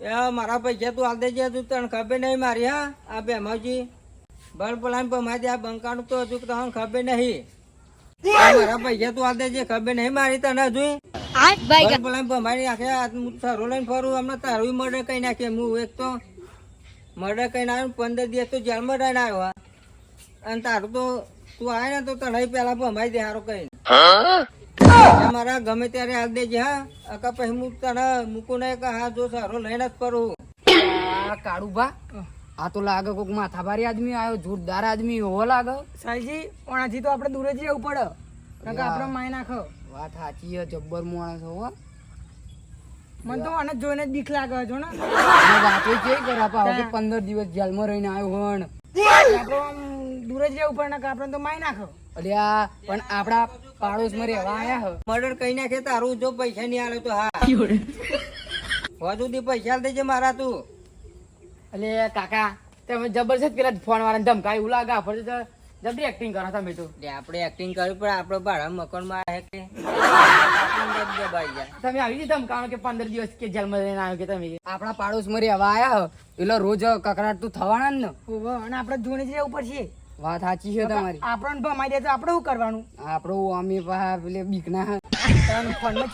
એ મારા પૈસા તું આલ દેજે તું તને ખબર નહીં મારી હા? આ બેમાજી. બળ બોલાય પણ મારી આ બંકાનું તો હજુ તને ખબર નહીં. મારા પૈસા તું આલ દેજે ખબર નહીં મારી તને હજુ. લઈને ફરું હમણાં તારું મર્ડર કઈ નાખે હું એક તો. મર્ડર કઈ આવ્યો પંદર દિવસ તો જેલમાં રહીને આવ્યો અને તારું તો તું આવે ને તો તને પેલા ભમાઈ દે સારું કઈ મારા ગમે ત્યારે હાલ દેજે હા. અકા પછી હું તને મૂકું ને કે હા જો સારો લઈને જ ફરું. આ કાળુભા આ તો લાગે કોક માથાભારી આદમી આવ્યો જોરદાર આદમી એવો લાગે. સાહેબજી ઓણાથી તો આપણે દૂર જ જવું પડે. નકર આપણે માય નાખો. વાત સાચી છે જબ્બર માણસ હો મને તો આને જોઈને જ બીક લાગે છો ને. વાતો કે કરે કે પંદર દિવસ જેલમાં રહીને આવ્યો હણ. આપણે દૂર જ રહેવું પડે નકર આપણે તો માય નાખો. અલ્યા પણ આપડા પાડોશમાં રહેવા આયા મર્ડર કઈ નાખે તારું જો પૈસા નહીં આલે તો હા. હજુ સુધી પૈસા દેજે મારા તું. એટલે કાકા તમે જબરજસ્ત પેલા ફોન વાળા ધમકાવી એવું લાગે જબરી એક્ટિંગ કરો તમે તો. આપણે એક્ટિંગ કર્યું પણ આપણે ભાડા મકાનમાં આવે કે? તમે આવી રીતે ધમકાવો કે પંદર દિવસ કે જેલમાં લઈને આવ્યો કે તમે? આપણા પાડોશમાં રહેવા આયા એટલે રોજ કકડાટ તું થવાના જ ને. અને આપણે જોઈને જ રહેવું પડશે. વાત સાચી છે તમારી. આપણને ભમાઈ દે તો આપણે શું કરવાનું? આપણો અમે પાછા પેલે બીકના ફોનમાં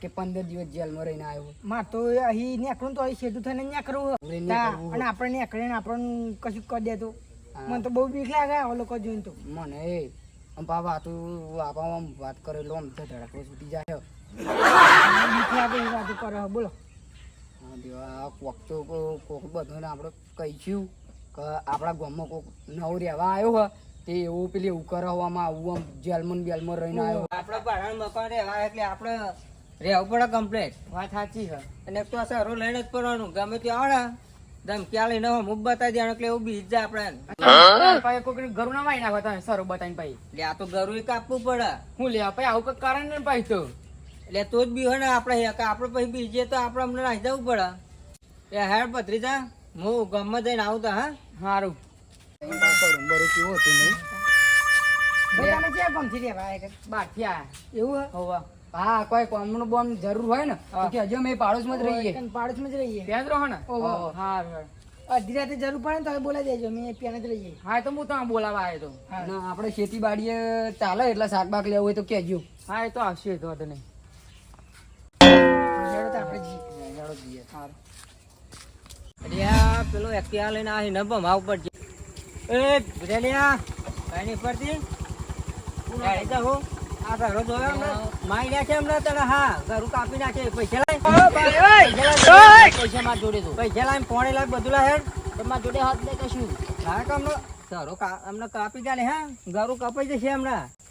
કે પંદર દિવસ જેલમાં રહીને આવ્યો. માર તો અહીં નીકળું તો અહીં થઈને તા, અને આપણે નીકળીને આપણને કશું કરી દે તો. મને તો બહુ બીક લાગે આ લોકો જોઈને તો. મને એ પા વાતો આપા વાત કરેલો આમ ધડાકો છૂટી જાય બીક લાગે એ વાતો કરે બોલો. દેવા કોક તો કોક આપણે કહીશું. કે આપણા ગામમાં કોઈક નવ રહેવા આવ્યો હોય તે એવું પેલી એવું કરાવવામાં આવું આમ જેલમાં બેલમાં રહીને આવ્યો. આપણે ભાડા મકાન રહેવા એટલે આપણે રહેવું પડે કમ્પ્લેટ વાત સાચી છે. અને એક તો આ લઈને જ પડવાનું ગમે તે આવે ધમક્યા લઈને હું બતાવી દેવાનું એટલે એવું બીજ જાય આપણે. કોઈક ઘરું ના વાઈ નાખો તમે સરો બતાવીને ભાઈ. એટલે આ તો ગરું કાપવું પડે. હું લે ભાઈ આવું કઈ કારણ ને ભાઈ તો. એટલે તો જ બી હોય ને આપણે આપણે પછી બીજે તો આપણે અમને નાખી જવું પડે. એ હેડ પત્રીજા હું ગામમાં જઈને આવું તો હા? સારું બરું કેવું હતું નહીં તમે ક્યાં ગમથી એવું હોવા. હા કોઈ કોમનું બોમ જરૂર હોય ને કે હજુ અમે પાડોશમાં જ રહીએ. પાડોશમાં જ રહીએ. ત્યાં જ રહો ને? ઓહો. હા અડધી રાતે જરૂર પડે ને તો બોલાવી દેજો અમે ત્યાં જ રહીએ. હા તો હું ત્યાં બોલાવા આવ્યો તો. ના આપણે ખેતી બાડીએ ચાલે એટલે શાકબાક લેવું હોય તો કહેજો. હા એ તો આવશે તો નહીં. આપણે જઈએ. સારું પેલો એક્ટિવા લઈને આ નબમ આવ પર છે એ ભરેલિયા કાઈ પડતી હા. ઘરું કાપી દે કશું. હમણાં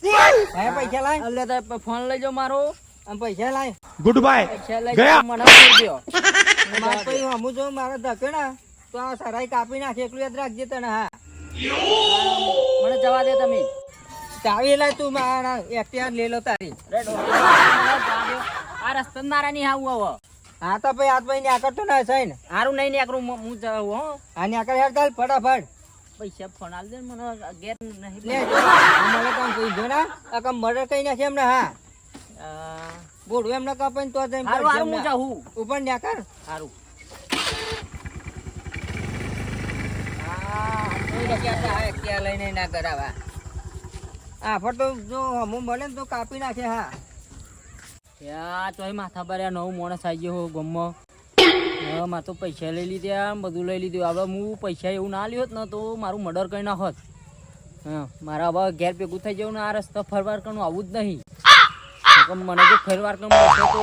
હે? પૈસા લાય. અલ્લે ફોન લઈ જાવ મારો. આમ પૈસા લાય. ગુડ બાય લઈ ગયા. મને દો મારા ધકે તો આ સરાઈ કાપી નાખે એકલું યાદ રાખજે તને હા. મને જવા દે તમે. ચાવી લાય તું મારા એક્ટિવા લઈ લો તારી. આ રસ્તો મારા નહીં આવું આવો. હા તો ભાઈ હાથ ભાઈ ને તો ના છે ને. હારું નહીં નીકળું હું- જાઉં હો. આ ને આકર હેડ ચાલ ફટાફટ. પૈસા ફોન આલ દે મને ગેર નહીં લે. મને કામ કોઈ જો ને. આ કામ મર્ડર કઈ નાખે એમને હા. બોડું એમને કાપે તો જઈને હારું હારું હું. જાઉં. ઉપર ને આકર સારું હા જોઈ લો કે આ હા એક્ટિવા લઈને ના કરાવા આ તો જો હમું મળે ને તો કાપી નાખે, હા. યા, તોય માથા પર નવું માણસ આવી ગયો હવે મારે તો પૈસા લઈ લીધા બધું લઈ લીધું. હવે હું પૈસા એવું ના લ્યો ને તો મારું મર્ડર કરી નાખોત મારા હવે ઘેર ભેગું થઈ જવું ને આ રસ્તો ફરવાર કરવાનું આવું જ નહીં. મને જો ફરવાર કરવું તો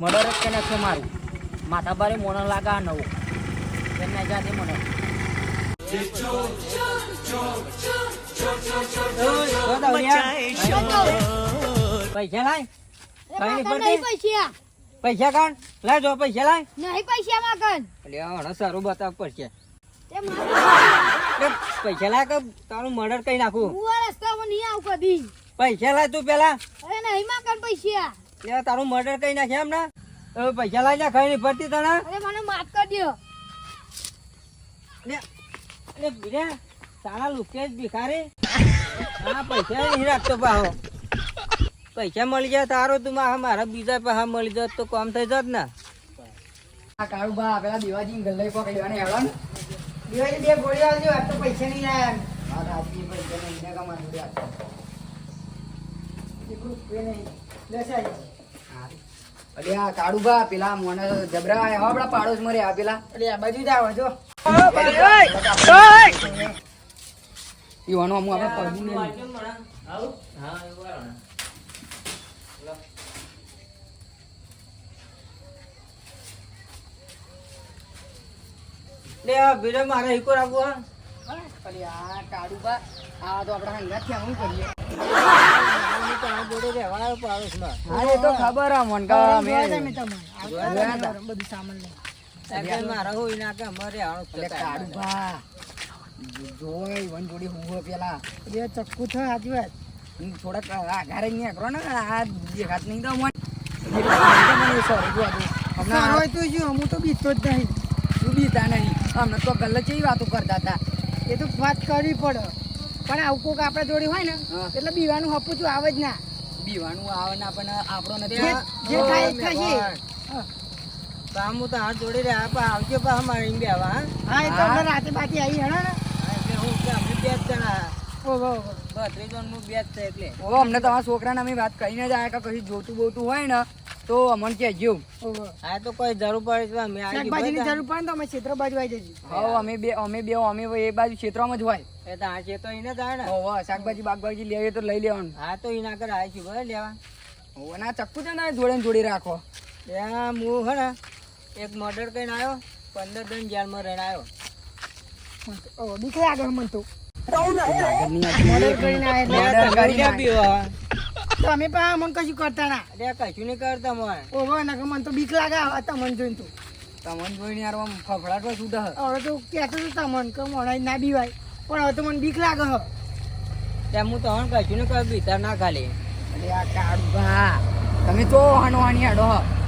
મર્ડર જ કરી નાખશે મારું. માથા ભારે મોણ લાગે નવું. એમ ના જાતે મને. પૈસા લાય. પૈસા. પૈસા લાય જો પૈસા લાય. નહીં પૈસા માગન એટલે સારું બતાવ પડશે. પૈસા લાય કે તારું મર્ડર કઈ નાખું? હું રસ્તામાં નહીં આવું કદી. પૈસા લાય તું પેલા. અરે નહીં માગન પૈસા? એટલે તારું મર્ડર કઈ નાખે એમ ના પૈસા લાય ને કઈ નહીં પડતી તને? અરે મને માફ કરી દો અરે બીજા તારા લુકે ભિખારી. હા પૈસા નહીં રાખતો પાહો. પૈસા મળી જાય તારો તું મારા મારા બીજા પૈસા મળી જાત તો કામ થઈ જાત ને. આ પેલા દેવાજી ગલ્લે કો કહેવાને હેડો દેવાજી બે ગોળી આવજો આ તો પૈસા નહીં આયા આ રાજકી પૈસા નહીં ને કમા જોડે આપો એક રૂપિયો નહીં. દસ હા અલે આ કાળુ પેલા મોને જબરા આયા આપણા પાડોશ મરે આ પેલા. અલે આ બાજુ જ આવો જો. ઈવાનો અમુક આપણે પડવું નહીં લે મારે ઈકો રાખવો આ કાળુ બા આ તો આપણા હંગાતથી આવું કરીએ હું તો એ ખબર આ મન કા બધું સામાન લઈ. થોડાક આઘારે નહીં કરો ને આ દેખાત નહીં તો હોય. તો શું હું તો બીતો જ નહીં. તું બીતા નહીં. અમે તો ગલ્લે જેવી વાતો કરતા હતા. એ તો વાત કરવી પડે પણ આવું કોક આપણા જોડે હોય ને એટલે બીવાનું હપું છું આવે જ ના. બીવાનું આવે ને આપણને આપણો નથી જે- જે થાય થશે. આમ હું તો હાથ જોડી રહ્યા પણ આવજો પા અમારે એમ બે હા. હા એ તો હા. રાતે બાકી આવી હેડો ને. એટલે હું કે અમે બે જ જણા. ઓહો ઓહો. બત્રીસ બે જ છે એટલે. અમને તમારા છોકરાને અમે વાત કરીને જ આયા કે કશું જોતું બોતું હોય ને તો અમને કે જેવું હા તો કોઈ જરૂર પડે તો અમે શાકભાજીની જરૂર પડે તો અમે ક્ષેત્ર બાજુ આવી જજો હા. અમે બે અમે બે અમે એ બાજુ ક્ષેત્રમાં જ હોય. એ તો આ તો એને જાય ને. ઓહો શાકભાજી બાગભાજી લેવી તો લઈ લેવાનું. હા તો એના કરે આવી છું બરાબર લેવા. ઓહો ના ચક્કુ છે ને જોડે જોડે રાખો. એ હું હે ને એક મર્ડર કરીને આવ્યો પંદર દિન જેલમાં રહીને આવ્યો. બીક લાગે મને તો. મર્ડર કરીને આયા તમે પણ કશું કરતા ના. અરે કશું નહીં કરતા મોય ઓહો ના મને તો બીક લાગે તમને જોઈને તું. તમને જોઈને યાર આમ ફફડાટ છૂટે હવે તો કહેતો હતો તમને કે મને ના બીવાય. પણ હવે તો મને બીક લાગે હ. ત્યાં હું તમને કશું નહીં કરું ભીતર ના ખાલી. અરે આ કાળુભા તમે તો હાનો હાની હ.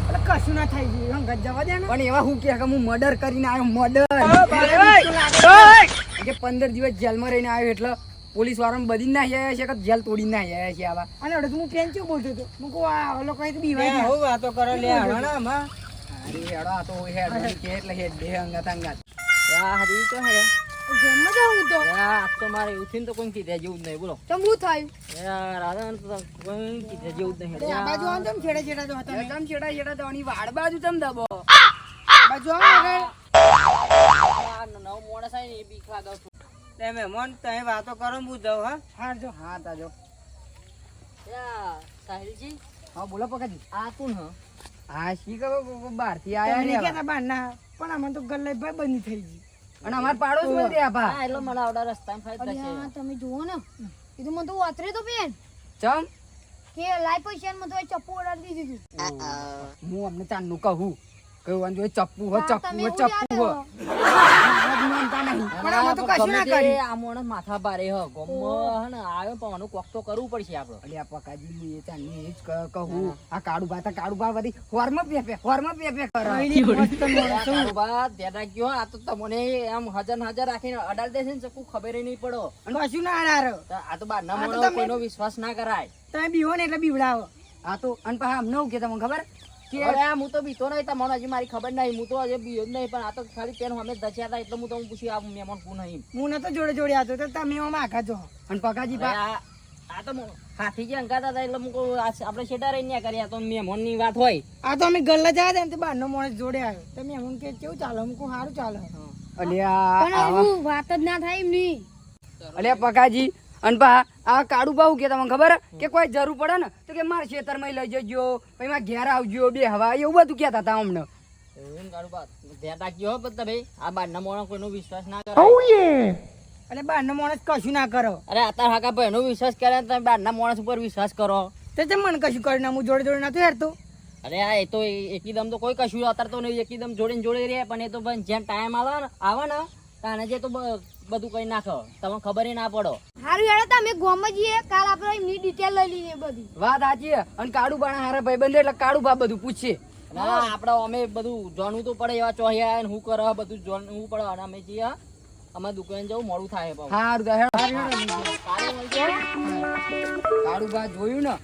એટલે કશું ના થાય ગયું હંગત જવા દે પણ એવા હું કે હું મર્ડર કરીને આવ્યો મર્ડર કે પંદર દિવસ જેલમાં રહીને આવ્યો એટલે પોલીસવાળા બધી ના આવ્યા છે કે જેલ તોડી ના આવ્યા છે આવા. અને હવે તો હું પેન ચેવું બોલતો હતો? હું કહું આ લોકો અહીં તો બીવાય હું વાતો કરો લે હણો ને અરે હેડો આ તો હેડ કે એટલે હેડ દે અંગાત અંગાત. આ હરી તો હે જેમમાં જાઉં તો. આ તો મારે એવું તો કોઈ કીધા જેવું જ નહીં બોલો. તો હું થયું? રાધા તો કોઈ કીધા જેવું જ નહીં. આ બાજુ આવો ને છેડા છેડા જો હતા તમ છેડા છેડા દોની વાડ બાજુ તમ દબો. બાજુ આવો ને. આગળ. આ નવો માણસ આવે ને બીક લાગે તે મહેમાન તમે વાતો કરો હું જાઉં હા? હા જો. હા તાજો. સાહિલજી? હા બોલો પકાજી આ તું હ? હા શી કરો બહારથી તમે આયા નહીં પણ આમાં તો ગલ્લે ભાઈ બંધ થઈ ગઈ. અને અમાર પાડોશમાં રહ્યા આપા. હા એટલે મને આવડા રસ્તામાં ફાયદા છે અલ્યા, તમે જુઓ ને. એ તો મને તો વાતરે તો બેન. ચમ? કે લાઈ પૈસા માં તો એ ચપ્પુ ઉડાડી દીધું હતું. હું અમને ચાંદનું કહું. કયું વાંધો એ ચપ્પુ હો ચપ્પુ હો ચપ્પુ હો. યાદ પણ આમાં તો કશું ના ગમે આ માણસ માથા ભારે હ ગમો હે આવ્યો પણ આનું કોક તો કરવું પડશે આપણે અલ્યા પકાજી એ ચાંદની એ જ કહું. આ કાળું ભા તા કાળું ભા બધી હોરમાં પેપે હોરમાં પેપે કરે. મસ્ત માણસ. કાળુબા, ધ્યાન રાખજો આ તો તમને આમ હજાર હજાર રાખીને અડાલ દેશે ને ચક્કુ ખબર નહીં પડો. કશું ના તો આ તો બહારના ના કોઈનો વિશ્વાસ ના કરાય. તમે બીવો ને એટલે બીવડાવો. આ તો અને પાછા અમને કે તમને ખબર? કે હું તો બીતો નહીં તમને હજી મારી ખબર નહીં હું તો હજી બીયો જ નહીં પણ આ તો ખાલી પેન અમે દચ્યા હતા એટલે હું તમને પૂછ્યું આ મહેમાન કોણ નહીં. હું નતો જોડે જોડે આવતો તો તમે એમાં આઘા જો. અને પકાજી આ આ તો હાથી જે અંકાતા હતા એટલે હું આપણે શેટા રહીને ન્યા તો મહેમાનની વાત હોય. આ તો અમે ગલ્લા જયા હતા ને તે બહારનો માણસ જોડે આવ્યો. તો એમ કે કેવું ચાલે? હું કહું સારું ચાલે. અલ્યા પણ વાત જ ના થાય એમની. અલ્યા પકાજી અને પા આ કાળું બા કે તમને ખબર? કે કોઈ જરૂર પડે ને તો કે મારા ખેતરમાં લઈ જજો પછી મારા ઘેર આવજો બે હવા એવું બધું કહેતા હતા અમને. ધ્યાન રાખજો હો બધા ભાઈ. આ બહારના માણસ કોઈનો વિશ્વાસ ના બહારનો માણસ કશું ના કરો. અરે અત્યારે હાકા ભાઈ એનો વિશ્વાસ કરે તમે બહારના માણસ ઉપર વિશ્વાસ કરો. તો તે મને કશું કરી ના હું જોડે જોડે નથી હેરતો. અરે આ એ તો એકદમ તો કોઈ કશું અત્યારે તો નહીં એકદમ જોડે ને જોડે રહે પણ એ તો પણ જેમ ટાઈમ આવે ને આવે ને તાને જે તો બધું કઈ નાખો તમને ખબર ના પડો. સારું હેડો તમે ગોમાં જઈએ કાલ આપણે એમની ડિટેલ લઈ લઈએ બધી. વાત સાચી અને કાળું બાણા હારા ભાઈ બંધ એટલે કાળુ બા બધું પૂછશે ના આપડે અમે બધું જાણવું તો પડે એવા ચોહ્યા ને હું કરે બધું જાણવું પડે. અને અમે જઈએ અમારે દુકાન જવું મોડું થાય હારું. કાળું બા જોયું ને?